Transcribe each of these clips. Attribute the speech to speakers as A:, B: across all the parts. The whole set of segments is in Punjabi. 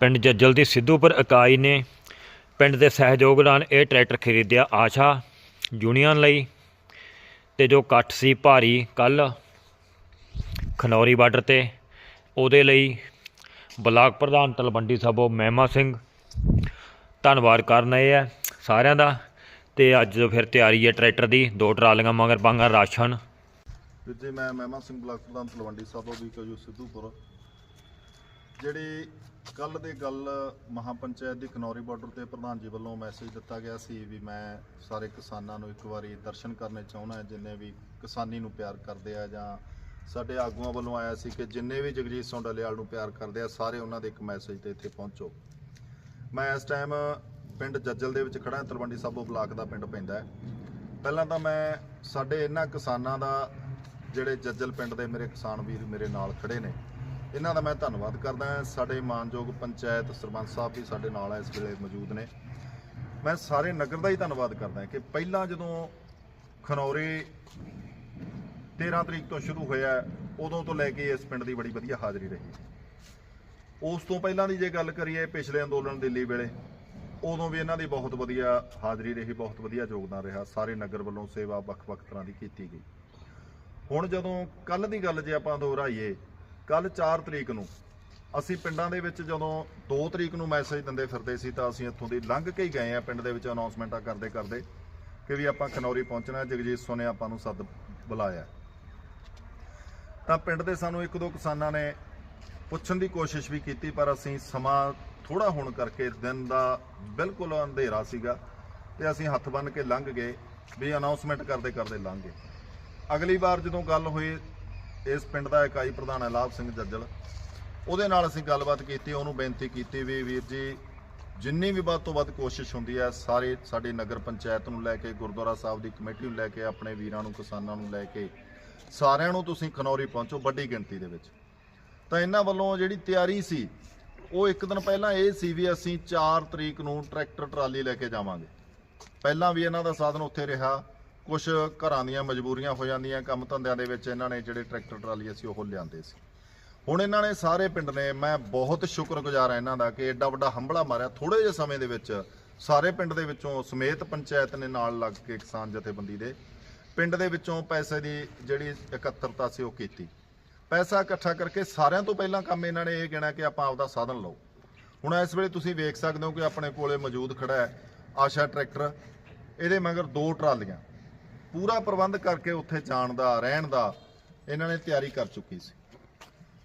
A: ਪਿੰਡ ਜੱਜਲ ਦੀ ਸਿੱਧੂਪੁਰ ਇਕਾਈ ਨੇ ਪਿੰਡ ਦੇ ਸਹਿਯੋਗ ਨਾਲ ਇਹ ਟਰੈਕਟਰ ਖਰੀਦਿਆ ਆਸ਼ਾ ਯੂਨੀਅਨ ਲਈ ਤੇ ਜੋ ਇਕੱਠ ਸੀ ਭਾਰੀ ਕੱਲ ਖਨੌਰੀ ਬਾਰਡਰ ਤੇ, ਉਹਦੇ ਲਈ ਬਲਾਕ ਪ੍ਰਧਾਨ ਤਲਵੰਡੀ ਸਾਬੋ ਮਹਿਮਾ ਸਿੰਘ। ਧੰਨਵਾਦ ਕਰਨ ਆਏ ਆ ਸਾਰਿਆਂ ਦਾ ਤੇ ਅੱਜ ਫਿਰ ਤਿਆਰੀ ਹੈ ਟਰੈਕਟਰ ਦੀ, ਦੋ ਟਰਾਲੀਆਂ ਮਗਰ ਪਾਂਗਾ ਰਾਸ਼ਨ।
B: ਵੀਰ ਮੈਂ ਮਹਿਮਾ ਸਿੰਘ, ਬਲਾਕ ਪ੍ਰਧਾਨ ਤਲਵੰਡੀ ਸਾਬੋ ਵੀ ਕਜੂ ਸਿੱਧੂਪੁਰ ਜਿਹੜੀ ਕੱਲ ਦੀ ਗੱਲ ਮਹਾਪੰਚਾਇਤ ਦੀ ਕਨੌਰੀ ਬਾਰਡਰ ਤੇ ਪ੍ਰਧਾਨ ਜੀ ਵੱਲੋਂ ਮੈਸੇਜ ਦਿੱਤਾ ਗਿਆ ਸੀ ਵੀ ਮੈਂ ਸਾਰੇ ਕਿਸਾਨਾਂ ਨੂੰ ਇੱਕ ਵਾਰੀ ਦਰਸ਼ਨ ਕਰਨੇ ਚਾਹੁੰਦਾ ਜਿੰਨੇ ਵੀ ਕਿਸਾਨੀ ਨੂੰ ਪਿਆਰ ਕਰਦੇ ਆ ਜਾਂ ਸਾਡੇ ਆਗੂਆਂ ਵੱਲੋਂ ਆਇਆ ਸੀ ਕਿ ਜਿੰਨੇ ਵੀ ਜਗਜੀਤ ਸਿੰਘ ਡੱਲੇਵਾਲ ਨੂੰ ਪਿਆਰ ਕਰਦੇ ਆ, ਸਾਰੇ ਉਹਨਾਂ ਦੇ ਇੱਕ ਮੈਸੇਜ ਤੇ ਇੱਥੇ ਪਹੁੰਚੋ। ਮੈਂ ਇਸ ਟਾਈਮ ਪਿੰਡ ਜੱਜਲ ਦੇ ਵਿੱਚ ਖੜਾ ਤਲਵੰਡੀ ਸਾਬੋ ਬਲਾਕ ਦਾ ਪਿੰਡ ਪੈਂਦਾ ਹੈ। ਪਹਿਲਾਂ ਤਾਂ ਮੈਂ ਸਾਡੇ ਇਹਨਾਂ ਕਿਸਾਨਾਂ ਦਾ, ਜਿਹੜੇ ਜੱਜਲ ਪਿੰਡ ਦੇ ਮੇਰੇ ਕਿਸਾਨ ਵੀਰ ਮੇਰੇ ਨਾਲ ਖੜੇ ਨੇ। ਇਹਨਾਂ ਦਾ ਮੈਂ ਧੰਨਵਾਦ ਕਰਦਾ ਹਾਂ। ਸਾਡੇ ਮਾਨਯੋਗ ਪੰਚਾਇਤ ਸਰਪੰਚ ਸਾਹਿਬ ਵੀ ਸਾਡੇ ਨਾਲ ਇਸ ਵੇਲੇ ਮੌਜੂਦ ਨੇ। ਮੈਂ ਸਾਰੇ ਨਗਰ ਦਾ ਹੀ ਧੰਨਵਾਦ ਕਰਦਾ ਕਿ ਪਹਿਲਾਂ ਜਦੋਂ ਖਨੌਰੇ 13 ਤਰੀਕ ਤੋਂ ਸ਼ੁਰੂ ਹੋਇਆ ਉਦੋਂ ਤੋਂ ਲੈ ਕੇ ਇਸ ਪਿੰਡ ਦੀ ਬੜੀ ਵਧੀਆ ਹਾਜ਼ਰੀ ਰਹੀ ਉਸ ਤੋਂ ਪਹਿਲਾਂ ਦੀ ਜੇ ਗੱਲ ਕਰੀਏ ਪਿਛਲੇ ਅੰਦੋਲਨ ਦਿੱਲੀ ਵੇਲੇ, ਉਦੋਂ ਵੀ ਇਹਨਾਂ ਦੀ ਬਹੁਤ ਵਧੀਆ ਹਾਜ਼ਰੀ ਰਹੀ, ਬਹੁਤ ਵਧੀਆ ਯੋਗਦਾਨ ਰਿਹਾ। ਸਾਰੇ ਨਗਰ ਵੱਲੋਂ ਸੇਵਾ ਵੱਖ-ਵੱਖ ਤਰ੍ਹਾਂ ਦੀ ਕੀਤੀ ਗਈ। ਹੁਣ ਜਦੋਂ ਕੱਲ ਦੀ ਗੱਲ ਜੇ ਆਪਾਂ ਦੁਹਰਾਈਏ ਕੱਲ 4 ਤਰੀਕ ਨੂੰ ਅਸੀਂ ਪਿੰਡਾਂ ਦੇ ਵਿੱਚ ਜਦੋਂ 2 ਤਰੀਕ ਨੂੰ ਮੈਸੇਜ ਦਿੰਦੇ ਫਿਰਦੇ ਸੀ ਤਾਂ ਅਸੀਂ ਇੱਥੋਂ ਦੀ ਲੰਘ ਕੇ ਹੀ ਗਏ ਆ ਪਿੰਡ ਦੇ ਵਿੱਚ ਅਨਾਉਂਸਮੈਂਟਾਂ ਕਰਦੇ ਕਰਦੇ ਕਿ ਵੀ ਆਪਾਂ ਖਨੌਰੀ ਪਹੁੰਚਣਾ, ਜਗਜੀਤ ਸੋ ਨੇ ਆਪਾਂ ਨੂੰ ਸੱਦ ਬੁਲਾਇਆ। ਤਾਂ ਪਿੰਡ ਦੇ ਸਾਨੂੰ ਇੱਕ ਦੋ ਕਿਸਾਨਾਂ ਨੇ ਪੁੱਛਣ ਦੀ ਕੋਸ਼ਿਸ਼ ਵੀ ਕੀਤੀ, ਪਰ ਅਸੀਂ ਸਮਾਂ ਥੋੜਾ ਹੋਣ ਕਰਕੇ ਦਿਨ ਦਾ ਬਿਲਕੁਲ ਅੰਧੇਰਾ ਸੀਗਾ ਤੇ ਅਸੀਂ ਹੱਥ ਬੰਨ ਕੇ ਲੰਘ ਗਏ, ਵੀ ਅਨਾਉਂਸਮੈਂਟ ਕਰਦੇ ਕਰਦੇ ਲੰਘ ਗਏ। ਅਗਲੀ ਵਾਰ ਜਦੋਂ ਗੱਲ ਹੋਈ ਇਸ ਪਿੰਡ ਦਾ ਇਕਾਈ ਪ੍ਰਧਾਨ ਹੈ ਲਾਭ ਸਿੰਘ ਜੱਜਲ। ਉਹਦੇ ਨਾਲ ਅਸੀਂ ਗੱਲਬਾਤ ਕੀਤੀ, ਉਹਨੂੰ ਬੇਨਤੀ ਕੀਤੀ ਵੀ ਵੀਰ ਜੀ, ਜਿੰਨੀ ਵੀ ਵੱਧ ਤੋਂ ਵੱਧ ਕੋਸ਼ਿਸ਼ ਹੁੰਦੀ ਹੈ, ਸਾਰੇ ਸਾਡੇ ਨਗਰ ਪੰਚਾਇਤ ਨੂੰ ਲੈ ਕੇ, ਗੁਰਦੁਆਰਾ ਸਾਹਿਬ ਦੀ ਕਮੇਟੀ ਨੂੰ ਲੈ ਕੇ, ਆਪਣੇ ਵੀਰਾਂ ਨੂੰ, ਕਿਸਾਨਾਂ ਨੂੰ ਲੈ ਕੇ, ਸਾਰਿਆਂ ਨੂੰ ਤੁਸੀਂ ਖਨੌਰੀ ਪਹੁੰਚੋ ਵੱਡੀ ਗਿਣਤੀ ਦੇ ਵਿੱਚ। ਤਾਂ ਇਹਨਾਂ ਵੱਲੋਂ ਜਿਹੜੀ ਤਿਆਰੀ ਸੀ, ਉਹ ਇੱਕ ਦਿਨ ਪਹਿਲਾਂ ਇਹ ਸੀ ਵੀ ਅਸੀਂ 4 ਤਰੀਕ ਨੂੰ ਟਰੈਕਟਰ ਟਰਾਲੀ ਲੈ ਕੇ ਜਾਵਾਂਗੇ। ਪਹਿਲਾਂ ਵੀ ਇਹਨਾਂ ਦਾ ਸਾਧਨ ਉੱਥੇ ਰਿਹਾ ਕੁਝ ਘਰਾਂ ਦੀਆਂ ਮਜਬੂਰੀਆਂ ਹੋ ਜਾਂਦੀਆਂ, ਕੰਮ ਧੰਦਿਆਂ ਦੇ ਵਿੱਚ ਇਹਨਾਂ ਨੇ ਜਿਹੜੇ ਟਰੈਕਟਰ, ਟਰਾਲੀ ਅਸੀਂ ਉਹ ਲਿਆਂਦੇ ਸੀ। ਹੁਣ ਇਹਨਾਂ ਨੇ ਸਾਰੇ ਪਿੰਡ ਨੇ, ਮੈਂ ਬਹੁਤ ਸ਼ੁਕਰਗੁਜ਼ਾਰ ਹਾਂ ਇਹਨਾਂ ਦਾ ਕਿ ਐਡਾ ਵੱਡਾ ਹੰਬਲਾ ਮਾਰਿਆ। ਥੋੜੇ ਜਿਹੇ ਸਮੇਂ ਦੇ ਵਿੱਚ ਸਾਰੇ ਪਿੰਡ ਦੇ ਵਿੱਚੋਂ ਸਮੇਤ ਪੰਚਾਇਤ ਨੇ ਨਾਲ ਲੱਗ ਕੇ ਕਿਸਾਨ ਜਥੇਬੰਦੀ ਦੇ ਪਿੰਡ ਦੇ ਵਿੱਚੋਂ ਪੈਸੇ ਦੀ ਜਿਹੜੀ ਇਕੱਤਰਤਾ ਸੀ ਉਹ ਕੀਤੀ। ਪੈਸਾ ਇਕੱਠਾ ਕਰਕੇ ਸਾਰਿਆਂ ਤੋਂ ਪਹਿਲਾਂ ਕੰਮ ਇਹਨਾਂ ਨੇ ਇਹ ਗਿਣਾ ਕਿ ਆਪਾਂ ਆਪਦਾ ਸਾਧਨ ਲਓ। ਹੁਣ ਇਸ ਵੇਲੇ ਤੁਸੀਂ ਵੇਖ ਸਕਦੇ ਹੋ ਕਿ ਆਪਣੇ ਕੋਲੇ ਮੌਜੂਦ ਖੜਾ ਹੈ ਆਸ਼ਾ ਟਰੈਕਟਰ। ਇਹਦੇ ਮਗਰ ਦੋ ਟਰਾਲੀਆਂ। ਪੂਰਾ ਪ੍ਰਬੰਧ ਕਰਕੇ ਉੱਥੇ ਜਾਣ ਦਾ, ਰਹਿਣ ਦਾ ਇਹਨਾਂ ਨੇ ਤਿਆਰੀ ਕਰ ਚੁੱਕੀ ਸੀ।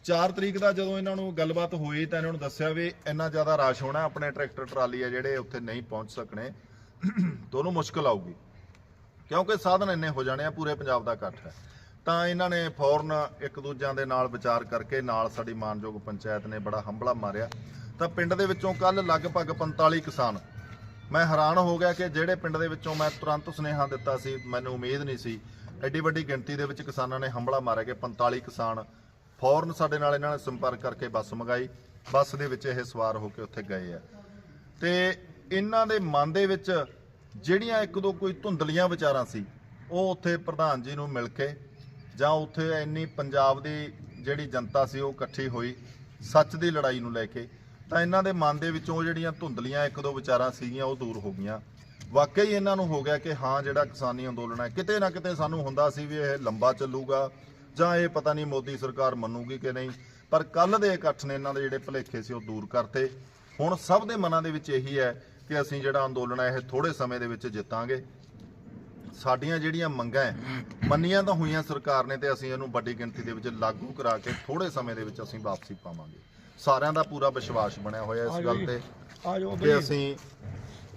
B: 4 ਤਰੀਕ ਦਾ ਜਦੋਂ ਇਹਨਾਂ ਨੂੰ ਗੱਲਬਾਤ ਹੋਈ ਤਾਂ ਇਹਨਾਂ ਨੂੰ ਦੱਸਿਆ ਵੀ ਇੰਨਾ ਜ਼ਿਆਦਾ ਰਸ਼ ਹੋਣਾ, ਆਪਣੇ ਟਰੈਕਟਰ, ਟਰਾਲੀ ਆ ਜਿਹੜੇ ਉੱਥੇ ਨਹੀਂ ਪਹੁੰਚ ਸਕਣੇ। ਦੋਨੋਂ ਮੁਸ਼ਕਲ ਆਊਗੀ। ਕਿਉਂਕਿ ਸਾਧਨ ਇੰਨੇ ਹੋ ਜਾਣੇ ਆ, ਪੂਰੇ ਪੰਜਾਬ ਦਾ ਇਕੱਠ ਹੈ। ਤਾਂ ਇਹਨਾਂ ਨੇ ਫੌਰਨ ਇੱਕ ਦੂਜਿਆਂ ਦੇ ਨਾਲ ਵਿਚਾਰ ਕਰਕੇ ਨਾਲ ਸਾਡੀ ਮਾਨਯੋਗ ਪੰਚਾਇਤ ਨੇ ਬੜਾ ਹੰਬਲਾ ਮਾਰਿਆ। ਤਾਂ ਪਿੰਡ ਦੇ ਵਿੱਚੋਂ ਕੱਲ ਲਗਭਗ 45 ਕਿਸਾਨ ਮੈਂ ਹੈਰਾਨ ਹੋ ਗਿਆ ਕਿ ਜਿਹੜੇ ਪਿੰਡ ਦੇ ਵਿੱਚੋਂ ਮੈਂ ਤੁਰੰਤ ਸੁਨੇਹਾ ਦਿੱਤਾ ਸੀ, ਮੈਨੂੰ ਉਮੀਦ ਨਹੀਂ ਸੀ। ਐਡੀ ਵੱਡੀ ਗਿਣਤੀ ਦੇ ਵਿੱਚ ਕਿਸਾਨਾਂ ਨੇ ਹੰਬਲਾ ਮਾਰਿਆ ਕਿ 45 ਕਿਸਾਨ ਫੌਰਨ ਸਾਡੇ ਨਾਲ ਇਹਨਾਂ ਨੇ ਸੰਪਰਕ ਕਰਕੇ ਬੱਸ ਮੰਗਾਈ। ਬੱਸ ਦੇ ਵਿੱਚ ਇਹ ਸਵਾਰ ਹੋ ਕੇ ਉੱਥੇ ਗਏ ਆ। ਤੇ ਇਹਨਾਂ ਦੇ ਮਨ ਦੇ ਵਿੱਚ ਜਿਹੜੀਆਂ ਇੱਕ ਦੋ ਕੋਈ ਧੁੰਦਲੀਆਂ ਵਿਚਾਰਾਂ ਸੀ, ਉਹ ਉੱਥੇ ਪ੍ਰਧਾਨ ਜੀ ਨੂੰ ਮਿਲ ਕੇ ਜਾਂ ਉੱਥੇ ਇੰਨੀ ਪੰਜਾਬ ਦੀ ਜਿਹੜੀ ਜਨਤਾ ਸੀ, ਉਹ ਇਕੱਠੀ ਹੋਈ, ਸੱਚ ਦੀ ਲੜਾਈ ਨੂੰ ਲੈ ਕੇ ਤਾਂ ਇਹਨਾਂ ਦੇ ਮਨ ਦੇ ਵਿੱਚੋਂ ਜਿਹੜੀਆਂ ਧੁੰਦਲੀਆਂ ਇੱਕ ਦੋ ਵਿਚਾਰਾਂ ਸੀਗੀਆਂ, ਉਹ ਦੂਰ ਹੋ ਗਈਆਂ। ਵਾਕਈ ਇਹਨਾਂ ਨੂੰ ਹੋ ਗਿਆ ਕਿ ਹਾਂ, ਜਿਹੜਾ ਕਿਸਾਨੀ ਅੰਦੋਲਨ ਹੈ, ਕਿਤੇ ਨਾ ਕਿਤੇ ਸਾਨੂੰ ਹੁੰਦਾ ਸੀ ਵੀ ਇਹ ਲੰਬਾ ਚੱਲੂਗਾ ਜਾਂ ਇਹ ਪਤਾ ਨਹੀਂ ਮੋਦੀ ਸਰਕਾਰ ਮੰਨੂਗੀ ਕਿ ਨਹੀਂ, ਪਰ ਕੱਲ ਦੇ ਇਕੱਠ ਨੇ ਇਹਨਾਂ ਦੇ ਜਿਹੜੇ ਭੁਲੇਖੇ ਸੀ, ਉਹ ਦੂਰ ਕਰਤੇ। ਹੁਣ ਸਭ ਦੇ ਮਨਾਂ ਦੇ ਵਿੱਚ ਇਹੀ ਹੈ ਕਿ ਅਸੀਂ ਜਿਹੜਾ ਅੰਦੋਲਨ ਹੈ, ਇਹ ਥੋੜੇ ਸਮੇਂ ਦੇ ਵਿੱਚ ਜਿੱਤਾਂਗੇ। ਸਾਡੀਆਂ ਜਿਹੜੀਆਂ ਮੰਗਾਂ ਮੰਨੀਆਂ ਤਾਂ ਹੋਈਆਂ ਸਰਕਾਰ ਨੇ ਤੇ ਅਸੀਂ ਇਹਨੂੰ ਵੱਡੀ ਗਿਣਤੀ ਦੇ ਵਿੱਚ ਲਾਗੂ ਕਰਾ ਕੇ ਥੋੜੇ ਸਮੇਂ ਦੇ ਵਿੱਚ ਅਸੀਂ ਵਾਪਸੀ ਪਾਵਾਂਗੇ। ਸਾਰਿਆਂ ਦਾ ਪੂਰਾ ਵਿਸ਼ਵਾਸ ਬਣਿਆ ਹੋਇਆ ਇਸ ਗੱਲ ਤੇ ਕਿ ਅਸੀਂ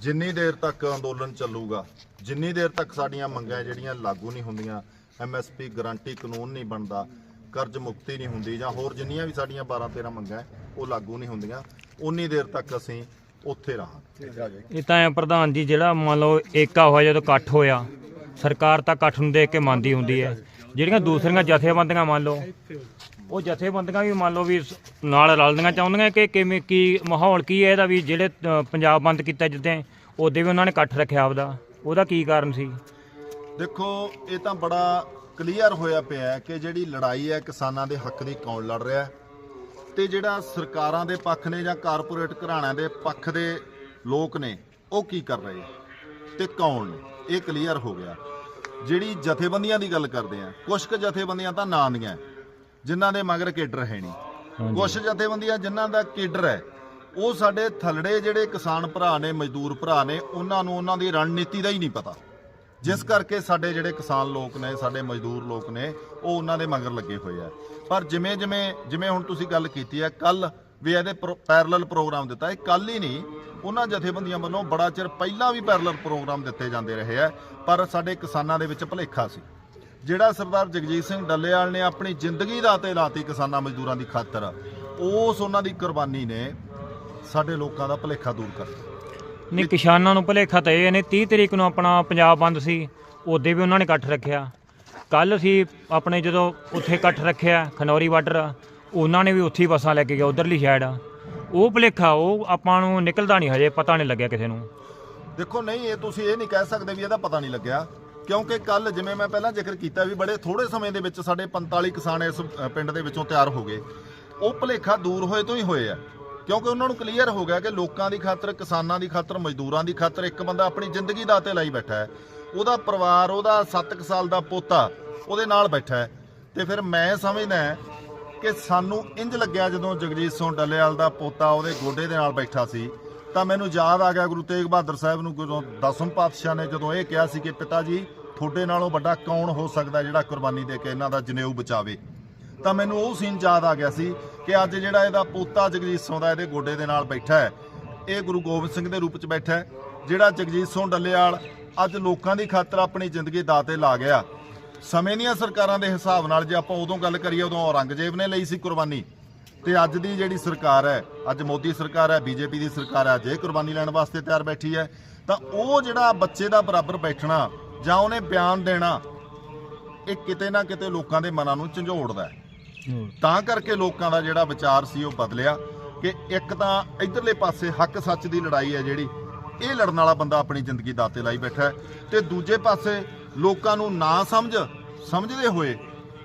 B: ਜਿੰਨੀ ਦੇਰ ਤੱਕ ਅੰਦੋਲਨ ਚੱਲੂਗਾ ਜਿੰਨੀ ਦੇਰ ਤੱਕ ਸਾਡੀਆਂ ਮੰਗਾਂ ਜਿਹੜੀਆਂ ਲਾਗੂ ਨਹੀਂ ਹੁੰਦੀਆਂ ਐਮਐਸਪੀ ਗਾਰੰਟੀ ਕਾਨੂੰਨ ਨਹੀਂ ਬਣਦਾ ਕਰਜ਼ ਮੁਕਤੀ ਨਹੀਂ ਹੁੰਦੀ ਜਾਂ ਹੋਰ ਜਿੰਨੀਆਂ ਵੀ ਸਾਡੀਆਂ 12 13 ਮੰਗਾਂ ਉਹ ਲਾਗੂ ਨਹੀਂ ਹੁੰਦੀਆਂ ਉਨੀ ਦੇਰ ਤੱਕ ਅਸੀਂ ਉੱਥੇ ਰਹਾਂਗੇ।
A: ਇਹ ਤਾਂ ਐ ਪ੍ਰਧਾਨ ਜੀ ਜਿਹੜਾ ਮੰਨ ਲਓ ਏਕਾ ਹੋਇਆ ਜਦੋਂ ਇਕੱਠ ਹੋਇਆ ਸਰਕਾਰ ਤਾਂ ਇਕੱਠ ਨੂੰ ਦੇਖ ਕੇ ਮੰਨਦੀ ਹੁੰਦੀ ਹੈ। ਜਿਹੜੀਆਂ ਦੂਸਰੀਆਂ ਜਥੇਬੰਦੀਆਂ ਮੰਨ ਲਓ ਉਹ ਜਥੇਬੰਦੀਆਂ ਵੀ ਮੰਨ ਲਓ ਵੀ ਸ- ਨਾਲ ਰਲਦੀਆਂ ਚਾਹੁੰਦੀਆਂ ਕਿ ਕਿਵੇਂ ਕੀ ਮਾਹੌਲ ਕੀ ਹੈ ਇਹਦਾ ਵੀ ਜਿਹੜੇ ਅ, ਪੰਜਾਬ ਬੰਦ ਕੀਤਾ ਜਿੱਦਾਂ ਉਹਦੇ ਵੀ ਉਹਨਾਂ ਨੇ ਇਕੱਠ ਰੱਖਿਆ ਆਪਦਾ। ਉਹਦਾ ਕੀ ਕਾਰਨ ਸੀ?
B: ਦੇਖੋ ਇਹ ਤਾਂ ਬੜਾ ਕਲੀਅਰ ਹੋਇਆ ਪਿਆ ਹੈ ਕਿ ਜਿਹੜੀ ਲੜਾਈ ਹੈ ਕਿਸਾਨਾਂ ਦੇ ਹੱਕ ਦੀ ਕੌਣ ਲੜ ਰਿਹਾ ਹੈ ਤੇ ਜਿਹੜਾ ਸਰਕਾਰਾਂ ਦੇ ਪੱਖ ਨੇ ਜਾਂ ਕਾਰਪੋਰੇਟ ਘਰਾਣਿਆਂ ਦੇ ਪੱਖ ਦੇ ਲੋਕ ਨੇ ਉਹ ਕੀ ਕਰ ਰਹੇ ਆ ਤੇ ਕੌਣ ਨੇ? ਇਹ ਕਲੀਅਰ ਹੋ ਗਿਆ। ਜਿਹੜੀ ਜਥੇਬੰਦੀਆਂ ਦੀ ਗੱਲ ਕਰਦੇ ਆ ਕੁਝ ਕੁ ਜਥੇਬੰਦੀਆਂ ਤਾਂ ਨਾਂ ਦੀਆਂ ਹੈ, ਜਿਨ੍ਹਾਂ ਦੇ ਮਗਰ ਕੇਡਰ ਹੈ ਨਹੀਂ ਕੁਝ ਜਥੇਬੰਦੀਆਂ ਜਿਨ੍ਹਾਂ ਦਾ ਕੇਡਰ ਹੈ ਉਹ ਸਾਡੇ ਥਲੜੇ ਜਿਹੜੇ ਕਿਸਾਨ ਭਰਾ ਨੇ ਮਜ਼ਦੂਰ ਭਰਾ ਨੇ ਉਹਨਾਂ ਨੂੰ ਉਹਨਾਂ ਦੀ ਰਣਨੀਤੀ ਦਾ ਹੀ ਨਹੀਂ ਪਤਾ। ਜਿਸ ਕਰਕੇ ਸਾਡੇ ਜਿਹੜੇ ਕਿਸਾਨ ਲੋਕ ਨੇ ਸਾਡੇ ਮਜ਼ਦੂਰ ਲੋਕ ਨੇ ਉਹ ਉਹਨਾਂ ਦੇ ਮਗਰ ਲੱਗੇ ਹੋਏ ਆ। ਪਰ ਜਿਵੇਂ ਜਿਵੇਂ ਜਿਵੇਂ ਹੁਣ ਤੁਸੀਂ ਗੱਲ ਕੀਤੀ ਹੈ ਕੱਲ ਵੀ ਇਹਦੇ ਪੈਰਲਲ ਪ੍ਰੋਗਰਾਮ ਦਿੱਤਾ ਇਹ ਕੱਲ ਹੀ ਨਹੀਂ ਉਹਨਾਂ ਜਥੇਬੰਦੀਆਂ ਵੱਲੋਂ ਬੜਾ ਚਿਰ ਪਹਿਲਾਂ ਵੀ ਪੈਰਲਲ ਪ੍ਰੋਗਰਾਮ ਦਿੱਤੇ ਜਾਂਦੇ ਰਹੇ ਆ ਪਰ ਸਾਡੇ ਕਿਸਾਨਾਂ ਦੇ ਵਿੱਚ ਭੁਲੇਖਾ ਸੀ। ਜਿਹੜਾ ਸਰਦਾਰ ਜਗਜੀਤ ਸਿੰਘ ਡੱਲੇਵਾਲ ਨੇ ਆਪਣੀ ਜ਼ਿੰਦਗੀ ਦਾ ਤੇ ਲਾਤੀ ਕਿਸਾਨਾਂ ਮਜ਼ਦੂਰਾਂ ਦੀ ਖਾਤਰ ਉਸ ਉਹਨਾਂ ਦੀ ਕੁਰਬਾਨੀ ਨੇ ਸਾਡੇ ਲੋਕਾਂ ਦਾ ਭੁਲੇਖਾ ਦੂਰ ਕਰਤਾ
A: ਨਹੀਂ ਕਿਸਾਨਾਂ ਨੂੰ ਭੁਲੇਖਾ ਤਾਂ ਇਹ ਨੇ 30 ਤਰੀਕ ਨੂੰ ਆਪਣਾ ਪੰਜਾਬ ਬੰਦ ਸੀ ਉਹਦੇ ਵੀ ਉਹਨਾਂ ਨੇ ਇਕੱਠ ਰੱਖਿਆ। ਕੱਲ ਸੀ ਆਪਣੇ ਜਦੋਂ ਉੱਥੇ ਇਕੱਠ ਰੱਖਿਆ ਖਨੌਰੀ ਬਾਰਡਰ ਉਹਨਾਂ ਨੇ ਵੀ ਉੱਥੇ ਬੱਸਾਂ ਲੈ ਕੇ ਗਿਆ ਉਧਰਲੀ ਸਾਈਡ ਉਹ ਭੁਲੇਖਾ ਉਹ ਆਪਾਂ ਨੂੰ ਨਿਕਲਦਾ ਨਹੀਂ ਹਜੇ ਪਤਾ ਨਹੀਂ ਲੱਗਿਆ ਕਿਸੇ ਨੂੰ।
B: ਦੇਖੋ ਨਹੀਂ ਇਹ ਤੁਸੀਂ ਇਹ ਨਹੀਂ ਕਹਿ ਸਕਦੇ ਵੀ ਇਹਦਾ ਪਤਾ ਨਹੀਂ ਲੱਗਿਆ। ਕਿਉਂਕਿ ਕੱਲ ਜਿਵੇਂ ਮੈਂ ਪਹਿਲਾਂ ਜ਼ਿਕਰ ਕੀਤਾ ਵੀ ਬੜੇ ਥੋੜੇ ਸਮੇਂ ਦੇ ਵਿੱਚ ਸਾਡੇ 45 ਕਿਸਾਨ ਇਸ ਪਿੰਡ ਦੇ ਵਿੱਚੋਂ ਤਿਆਰ ਹੋ ਗਏ। ਉਹ ਭੁਲੇਖਾ ਦੂਰ ਹੋਏ ਤੋਂ ਹੀ ਹੋਏ ਆ। ਕਿਉਂਕਿ ਉਹਨਾਂ ਨੂੰ ਕਲੀਅਰ ਹੋ ਗਿਆ ਕਿ ਲੋਕਾਂ ਦੀ ਖਾਤਰ, ਕਿਸਾਨਾਂ ਦੀ ਖਾਤਰ, ਮਜ਼ਦੂਰਾਂ ਦੀ ਖਾਤਰ ਇੱਕ ਬੰਦਾ ਆਪਣੀ ਜ਼ਿੰਦਗੀ ਦਾ ਤੇ ਲਾਈ ਬੈਠਾ ਹੈ। ਉਹਦਾ ਪਰਿਵਾਰ, ਉਹਦਾ 7 ਸਾਲ ਦਾ ਪੋਤਾ ਉਹਦੇ ਨਾਲ ਬੈਠਾ ਹੈ। ਤੇ ਫਿਰ ਮੈਂ ਸਮਝਦਾ ਕਿ ਸਾਨੂੰ ਇੰਜ ਲੱਗਿਆ ਜਦੋਂ ਜਗਜੀਤ ਸਿੰਘ ਡੱਲੇਵਾਲ ਦਾ ਪੋਤਾ ਉਹਦੇ ਗੋਡੇ ਦੇ ਨਾਲ ਬੈਠਾ ਸੀ। ਤਾਂ ਮੈਨੂੰ ਯਾਦ ਆ ਗਿਆ ਗੁਰੂ ਤੇਗ ਬਹਾਦਰ ਸਾਹਿਬ ਨੂੰ ਜਦੋਂ ਦਸਮ ਪਾਤਸ਼ਾਹ ਨੇ ਜਦੋਂ ਇਹ ਕਿਹਾ ਸੀ ਕਿ ਪਿਤਾ ਜੀ, ਤੁਹਾਡੇ ਨਾਲੋਂ ਵੱਡਾ ਕੌਣ ਹੋ ਸਕਦਾ ਜਿਹੜਾ ਕੁਰਬਾਨੀ ਦੇ ਕੇ ਇਹਨਾਂ ਦਾ ਜਨੇਊ ਬਚਾਵੇ? ਤਾਂ ਮੈਨੂੰ ਉਹ ਸੀਨ ਯਾਦ ਆ ਗਿਆ ਸੀ ਕਿ ਅੱਜ ਜਿਹੜਾ ਇਹਦਾ ਪੋਤਾ ਜਗਜੀਤ ਸਿੰਘ ਦਾ ਇਹਦੇ ਗੋਡੇ ਦੇ ਨਾਲ ਬੈਠਾ ਹੈ, ਇਹ ਗੁਰੂ ਗੋਬਿੰਦ ਸਿੰਘ ਦੇ ਰੂਪ 'ਚ ਬੈਠਾ ਹੈ, ਜਿਹੜਾ ਜਗਜੀਤ ਸਿੰਘ ਡੱਲੇਵਾਲ ਅੱਜ ਲੋਕਾਂ ਦੀ ਖਾਤਰ ਆਪਣੀ ਜ਼ਿੰਦਗੀ ਦਾਤੇ ਲਾ ਗਿਆ। ਸਮੇਂ ਦੀਆਂ ਸਰਕਾਰਾਂ ਦੇ ਹਿਸਾਬ ਨਾਲ ਜੇ ਆਪਾਂ ਉਦੋਂ ਗੱਲ ਕਰੀਏ, ਉਦੋਂ ਔਰੰਗਜ਼ੇਬ ਨੇ ਲਈ ਸੀ ਕੁਰਬਾਨੀ। ਤੇ ਅੱਜ ਦੀ ਜਿਹੜੀ ਸਰਕਾਰ ਹੈ ਅੱਜ ਮੋਦੀ ਸਰਕਾਰ ਹੈ ਬੀਜੇਪੀ ਦੀ ਸਰਕਾਰ ਹੈ ਜੇ ਕੁਰਬਾਨੀ ਲੈਣ ਵਾਸਤੇ ਤਿਆਰ ਬੈਠੀ ਹੈ ਤਾਂ ਉਹ ਜਿਹੜਾ ਬੱਚੇ ਦਾ ਬਰਾਬਰ ਬੈਠਣਾ ਜਾਂ ਉਹਨੇ ਬਿਆਨ ਦੇਣਾ ਇਹ ਕਿਤੇ ਨਾ ਕਿਤੇ ਲੋਕਾਂ ਦੇ ਮਨਾਂ ਨੂੰ ਝੰਜੋੜਦਾ ਹੈ। ਤਾਂ ਕਰਕੇ ਲੋਕਾਂ ਦਾ ਜਿਹੜਾ ਵਿਚਾਰ ਸੀ ਉਹ ਬਦਲਿਆ ਕਿ ਇੱਕ ਤਾਂ ਇਧਰਲੇ ਪਾਸੇ ਹੱਕ ਸੱਚ ਦੀ ਲੜਾਈ ਹੈ ਜਿਹੜੀ ਇਹ ਲੜਨ ਵਾਲਾ ਬੰਦਾ ਆਪਣੀ ਜ਼ਿੰਦਗੀ ਦਾਤੇ ਲਾਈ ਬੈਠਾ ਹੈ ਤੇ ਦੂਜੇ ਪਾਸੇ ਲੋਕਾਂ ਨੂੰ ਨਾ ਸਮਝ ਸਮਝਦੇ ਹੋਏ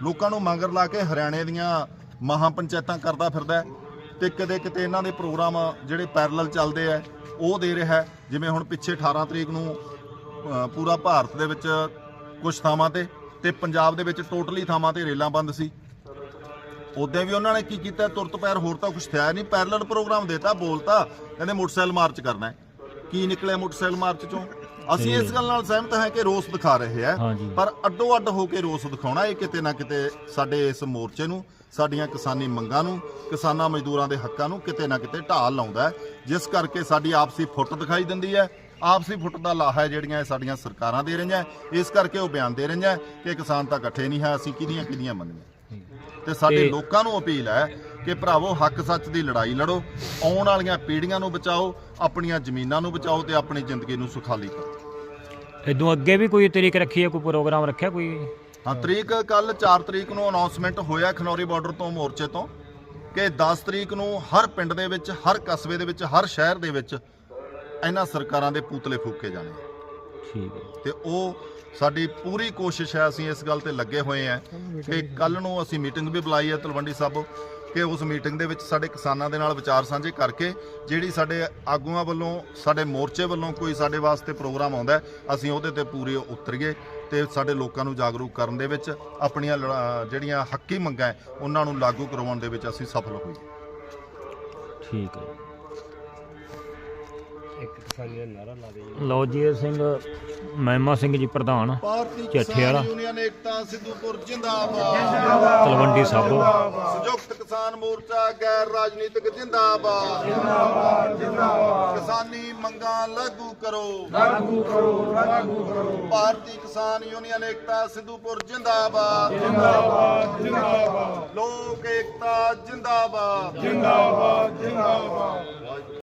B: ਲੋਕਾਂ ਨੂੰ ਮੰਗਰ ਲਾ ਕੇ ਹਰਿਆਣੇ ਦੀਆਂ ਮਹਾਂ ਪੰਚਾਇਤਾਂ ਕਰਦਾ ਫਿਰਦਾ ਹੈ ਤੇ ਕਦੇ ਕਿਤੇ ਇਹਨਾਂ ਦੇ ਪ੍ਰੋਗਰਾਮ ਜਿਹੜੇ ਪੈਰਲਲ ਚੱਲਦੇ ਆ, ਉਹ ਦੇ ਰਿਹਾ ਜਿਵੇਂ ਹੁਣ ਪਿੱਛੇ 18 ਤਰੀਕ ਨੂੰ ਪੂਰਾ ਭਾਰਤ ਦੇ ਵਿੱਚ ਕੁਝ ਥਾਵਾਂ ਤੇ ਤੇ ਪੰਜਾਬ ਦੇ ਵਿੱਚ ਟੋਟਲੀ ਥਾਵਾਂ ਤੇ ਰੇਲਾਂ ਬੰਦ ਸੀ। ਉਦੋਂ ਵੀ ਉਹਨਾਂ ਨੇ ਕੀ ਕੀਤਾ, ਤੁਰਤ ਪੈਰ ਹੋਰ ਤਾਂ ਕੁਝ ਥਿਆ ਨਹੀਂ। ਪੈਰਲਲ ਪ੍ਰੋਗਰਾਮ ਦੇਤਾ, ਬੋਲਤਾ, ਕਹਿੰਦੇ ਮੋਟਰਸਾਈਕਲ ਮਾਰਚ ਕਰਨਾ ਕੀ ਨਿਕਲਿਆ ਮੋਟਰਸਾਈਕਲ ਮਾਰਚ ਚੋਂ? ਅਸੀਂ ਇਸ ਗੱਲ ਨਾਲ ਸਹਿਮਤ ਹਾਂ ਕਿ ਰੋਸ ਦਿਖਾ ਰਹੇ ਆ
A: ਹਾਂਜੀ।
B: ਪਰ ਅੱਡੋ ਅੱਡ ਹੋ ਕੇ ਰੋਸ ਦਿਖਾਉਣਾ ਇਹ ਕਿਤੇ ਨਾ ਕਿਤੇ ਸਾਡੇ ਇਸ ਮੋਰਚੇ ਨੂੰ ਸਾਡੀਆਂ ਕਿਸਾਨੀ ਮੰਗਾਂ ਨੂੰ ਕਿਸਾਨਾਂ ਮਜ਼ਦੂਰਾਂ ਦੇ ਹੱਕਾਂ ਨੂੰ ਕਿਤੇ ਨਾ ਕਿਤੇ ਢਾਲ ਲਾਉਂਦਾ ਹੈ ਜਿਸ ਕਰਕੇ ਸਾਡੀ ਆਪਸੀ ਫੁੱਟ ਦਿਖਾਈ ਦਿੰਦੀ ਹੈ। ਆਪਸੀ ਫੁੱਟ ਦਾ ਲਾਹਾ ਹੈ ਜਿਹੜੀਆਂ ਇਹ ਸਾਡੀਆਂ ਸਰਕਾਰਾਂ ਦੇ ਰਹੀਆਂ ਇਸ ਕਰਕੇ ਉਹ ਬਿਆਨ ਦੇ ਰਹੀਆਂ ਕਿ ਕਿਸਾਨ ਤਾਂ ਇਕੱਠੇ ਨਹੀਂ ਹੈ ਅਸੀਂ ਕਿਹਦੀਆਂ ਕਿਹਦੀਆਂ ਮੰਨੀਆਂ। ਤੇ ਸਾਡੇ
A: ਤੇ-
B: ਲੋਕਾਂ ਨੂੰ ਅਪੀਲ ਹੈ ਕਿ ਭਰਾਵੋ ਹੱਕ ਸੱਚ ਦੀ ਲੜਾਈ ਲੜੋ ਆਉਣ ਵਾਲੀਆਂ ਪੀੜ੍ਹੀਆਂ ਨੂੰ ਬਚਾਓ ਆਪਣੀਆਂ ਜ਼ਮੀਨਾਂ ਨੂੰ ਬਚਾਓ ਤੇ ਆਪਣੀ ਜ਼ਿੰਦਗੀ ਨੂੰ ਸੁਖਾਲੀ ਕਰੋ।
A: ਇਦੋਂ ਅੱਗੇ ਵੀ ਕੋਈ ਤਰੀਕ ਰੱਖੀ ਹੈ ਕੋਈ ਪ੍ਰੋਗਰਾਮ ਰੱਖਿਆ ਕੋਈ?
B: ਹਾਂ ਤਰੀਕ ਕੱਲ 4 ਤਰੀਕ ਨੂੰ ਅਨਾਉਂਸਮੈਂਟ ਹੋਇਆ ਖਨੌਰੀ ਬਾਰਡਰ ਤੋਂ ਮੋਰਚੇ ਤੋਂ ਕਿ 10 ਤਰੀਕ ਨੂੰ ਹਰ ਪਿੰਡ ਦੇ ਵਿੱਚ ਹਰ ਕਸਬੇ ਦੇ ਵਿੱਚ ਹਰ ਸ਼ਹਿਰ ਦੇ ਵਿੱਚ ਇਹਨਾਂ ਸਰਕਾਰਾਂ ਦੇ ਪੂਤਲੇ ਫੂਕੇ ਜਾਣੇ।
A: ਠੀਕ ਹੈ।
B: ਤੇ ਉਹ ਸਾਡੀ ਪੂਰੀ ਕੋਸ਼ਿਸ਼ ਹੈ ਅਸੀਂ ਇਸ ਗੱਲ ਤੇ ਲੱਗੇ ਹੋਏ ਆ ਕਿ ਕੱਲ ਨੂੰ ਅਸੀਂ ਮੀਟਿੰਗ ਵੀ ਬੁਲਾਈ ਹੈ ਤਲਵੰਡੀ ਸਾਬੋ ਕਿ ਉਸ ਮੀਟਿੰਗ ਦੇ ਵਿੱਚ ਸਾਡੇ ਕਿਸਾਨਾਂ ਦੇ ਨਾਲ ਵਿਚਾਰ ਸਾਂਝੇ ਕਰਕੇ ਜਿਹੜੀ ਸਾਡੇ ਆਗੂਆਂ ਵੱਲੋਂ, ਸਾਡੇ ਮੋਰਚੇ ਵੱਲੋਂ ਕੋਈ ਸਾਡੇ ਵਾਸਤੇ ਪ੍ਰੋਗਰਾਮ ਆਉਂਦਾ ਅਸੀਂ ਉਹਦੇ ਤੇ ਪੂਰੇ ਉਤਰੀਏ ਤੇ ਸਾਡੇ ਲੋਕਾਂ ਨੂੰ ਜਾਗਰੂਕ ਕਰਨ ਦੇ ਵਿੱਚ ਆਪਣੀਆਂ ਲੜਾ- ਜਿਹੜੀਆਂ ਹੱਕੀ ਮੰਗਾਂ ਉਹਨਾਂ ਨੂੰ ਲਾਗੂ ਕਰਵਾਉਣ ਦੇ ਵਿੱਚ ਅਸੀਂ ਸਫਲ ਹੋਈਏ।
A: ਠੀਕ ਹੈ।
C: ਇੱਕ ਕਿਸਾਨੀ ਦਾ ਨਾਰਾ ਲਾ ਦੇ
A: ਲਓ ਜੀ ਸਿੰਘ ਮਹਿਮਾ ਸਿੰਘ ਜੀ ਪ੍ਰਧਾਨ
B: ਭਾਰਤੀ
A: ਚੱਠੇ ਵਾਲਾ।
B: ਕਿਸਾਨ ਯੂਨੀਅਨ ਏਕਤਾ ਸਿੱਧੂਪੁਰ ਜਿੰਦਾਬਾਦ।
A: ਤਲਵੰਡੀ ਸਾਬੋ।
B: ਸੰਯੁਕਤ ਕਿਸਾਨ ਮੋਰਚਾ ਗੈਰ ਰਾਜਨੀਤਿਕ ਜਿੰਦਾਬਾਦ। ਜਿੰਦਾਬਾਦ ਜਿੰਦਾਬਾਦ। ਕਿਸਾਨੀ ਮੰਗਾਂ ਲਾਗੂ ਕਰੋ। ਲਾਗੂ ਕਰੋ ਲਾਗੂ ਕਰੋ। ਭਾਰਤੀ ਕਿਸਾਨ ਯੂਨੀਅਨ ਏਕਤਾ ਸਿੱਧੂਪੁਰ ਜਿੰਦਾਬਾਦ। ਜਿੰਦਾਬਾਦ ਜਿੰਦਾਬਾਦ। ਲੋਕ ਏਕਤਾ ਜਿੰਦਾਬਾਦ। ਜਿੰਦਾਬਾਦ ਜਿੰਦਾਬਾਦ।